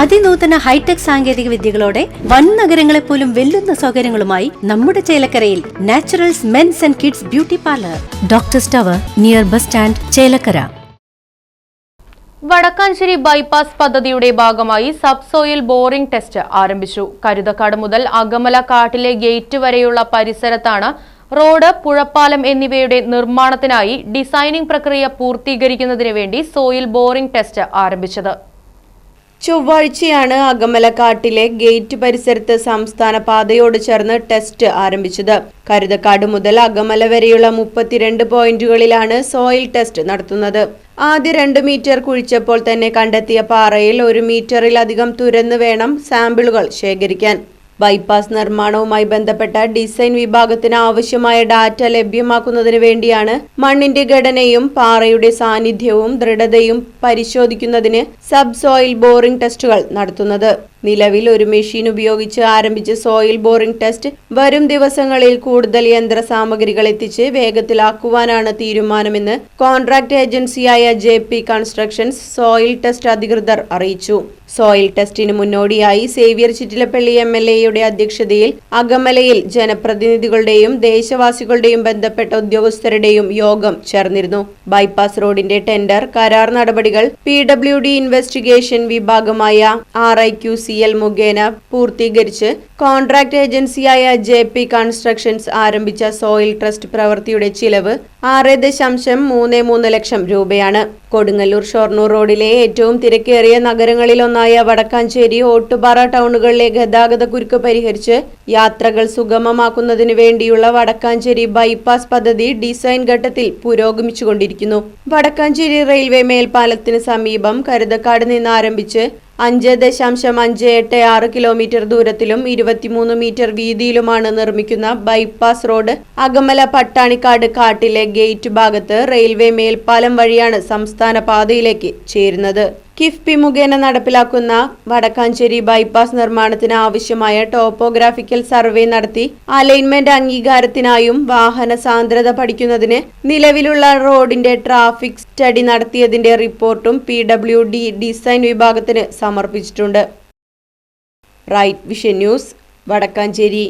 അതിനൂതന hi tech സാങ്കേതിക വിദ്യകളോടെ വൻ നഗരങ്ങളെ പോലും വെല്ലുന്ന സൗകര്യങ്ങളുമായി നമ്മുടെ ചേലക്കരയിൽ Naturals men's and kids beauty parlour. Doctor സ്റ്റവർ near bus stand Chelakkara. Vadakkanchery bypass പദ്ധതിയുടെ ഭാഗമായി സബ്സോയിൽ ബോറിംഗ് ടെസ്റ്റ് ആരംഭിച്ചു. കരുതക്കാട് മുതൽ അകമല കാട്ടിലെ ഗേറ്റ് വരെയുള്ള പരിസരത്താണ് റോഡ് പുഴപ്പാലം എന്നിവയുടെ നിർമ്മാണത്തിനായി ഡിസൈനിംഗ് പ്രക്രിയ പൂർത്തീകരിക്കുന്നതിന് വേണ്ടി സോയിൽ ബോറിംഗ് ടെസ്റ്റ് ആരംഭിച്ചത്. ചൊവ്വാഴ്ചയാണ് അകമലക്കാട്ടിലെ ഗേറ്റ് പരിസരത്ത് സംസ്ഥാന പാതയോട് ചേർന്ന് ടെസ്റ്റ് ആരംഭിച്ചത്. കരുതക്കാട് മുതൽ അകമല വരെയുള്ള മുപ്പത്തിരണ്ട് പോയിന്റുകളിലാണ് സോയിൽ ടെസ്റ്റ് നടത്തുന്നത്. ആദ്യ രണ്ട് മീറ്റർ കുഴിച്ചപ്പോൾ തന്നെ കണ്ടെത്തിയ പാറയിൽ ഒരു മീറ്ററിലധികം തുരന്ന് വേണം സാമ്പിളുകൾ ശേഖരിക്കാൻ. ബൈപ്പാസ് നിർമ്മാണവുമായി ബന്ധപ്പെട്ട ഡിസൈൻ വിഭാഗത്തിന് ആവശ്യമായ ഡാറ്റ ലഭ്യമാക്കുന്നതിന് വേണ്ടിയാണ് മണ്ണിന്റെ ഘടനയും പാറയുടെ സാന്നിധ്യവും ദൃഢതയും പരിശോധിക്കുന്നതിന് സബ് സോയിൽ ബോറിംഗ് ടെസ്റ്റുകൾ നടത്തുന്നത്. നിലവിൽ ഒരു മെഷീൻ ഉപയോഗിച്ച് ആരംഭിച്ച സോയിൽ ബോറിംഗ് ടെസ്റ്റ് വരും ദിവസങ്ങളിൽ കൂടുതൽ യന്ത്ര സാമഗ്രികൾ എത്തിച്ച് വേഗത്തിലാക്കുവാനാണ് തീരുമാനമെന്ന് കോൺട്രാക്ട് ഏജൻസിയായ J P constructions soil test അധികൃതർ അറിയിച്ചു. സോയിൽ ടെസ്റ്റിന് മുന്നോടിയായി സേവ്യർ ചിറ്റിലപ്പള്ളി എം എൽ എയുടെ അധ്യക്ഷതയിൽ അകമലയിൽ ജനപ്രതിനിധികളുടെയും ദേശവാസികളുടെയും ബന്ധപ്പെട്ട ഉദ്യോഗസ്ഥരുടെയും യോഗം ചേർന്നിരുന്നു. ബൈപ്പാസ് റോഡിന്റെ ടെൻഡർ കരാർ നടപടികൾ പി ഡബ്ല്യു ഡി ഇൻവെസ്റ്റിഗേഷൻ വിഭാഗമായ R I Q C L മുഖേന പൂർത്തീകരിച്ച് കോൺട്രാക്ട് ഏജൻസിയായ ജെ പി കൺസ്ട്രക്ഷൻസ് ആരംഭിച്ച സോയിൽ ട്രസ്റ്റ് പ്രവൃത്തിയുടെ ചിലവ് ആറ് ദശാംശം മൂന്ന് മൂന്ന് ലക്ഷം രൂപയാണ്. കൊടുങ്ങല്ലൂർ ഷൊർണൂർ റോഡിലെ ഏറ്റവും തിരക്കേറിയ നഗരങ്ങളിലൊന്നായ വടക്കാഞ്ചേരി ഓട്ടുപാറ ടൗണുകളിലെ ഗതാഗത കുരുക്ക് പരിഹരിച്ച് യാത്രകൾ സുഗമമാക്കുന്നതിന് വേണ്ടിയുള്ള വടക്കാഞ്ചേരി ബൈപ്പാസ് പദ്ധതി ഡിസൈൻ ഘട്ടത്തിൽ പുരോഗമിച്ചുകൊണ്ടിരിക്കുന്നു. വടക്കാഞ്ചേരി റെയിൽവേ മേൽപ്പാലത്തിന് സമീപം കരുതക്കാട് നിന്ന് ആരംഭിച്ച് അഞ്ച് ദശാംശം അഞ്ച് എട്ട് ആറ് കിലോമീറ്റർ ദൂരത്തിലും ഇരുപത്തിമൂന്ന് മീറ്റർ വീതിയിലുമാണ് നിർമ്മിക്കുന്ന ബൈപ്പാസ് റോഡ് അകമല പട്ടാണിക്കാട് കാട്ടിലെ ഗേറ്റ് ഭാഗത്ത് റെയിൽവേ മേൽപ്പാലം വഴിയാണ് സംസ്ഥാന പാതയിലേക്ക് ചേരുന്നത്. കിഫ്ബി മുഖേന നടപ്പിലാക്കുന്ന വടക്കാഞ്ചേരി ബൈപ്പാസ് നിർമ്മാണത്തിന് ആവശ്യമായ ടോപ്പോഗ്രാഫിക്കൽ സർവേ നടത്തി അലൈൻമെന്റ് അംഗീകാരത്തിനായും വാഹന സാന്ദ്രത പഠിക്കുന്നതിന് നിലവിലുള്ള റോഡിന്റെ ട്രാഫിക് സ്റ്റഡി നടത്തിയതിന്റെ റിപ്പോർട്ടും പി ഡബ്ല്യു ഡി ഡിസൈൻ വിഭാഗത്തിന് സമർപ്പിച്ചിട്ടുണ്ട്. Right vision news Vadakkanchery.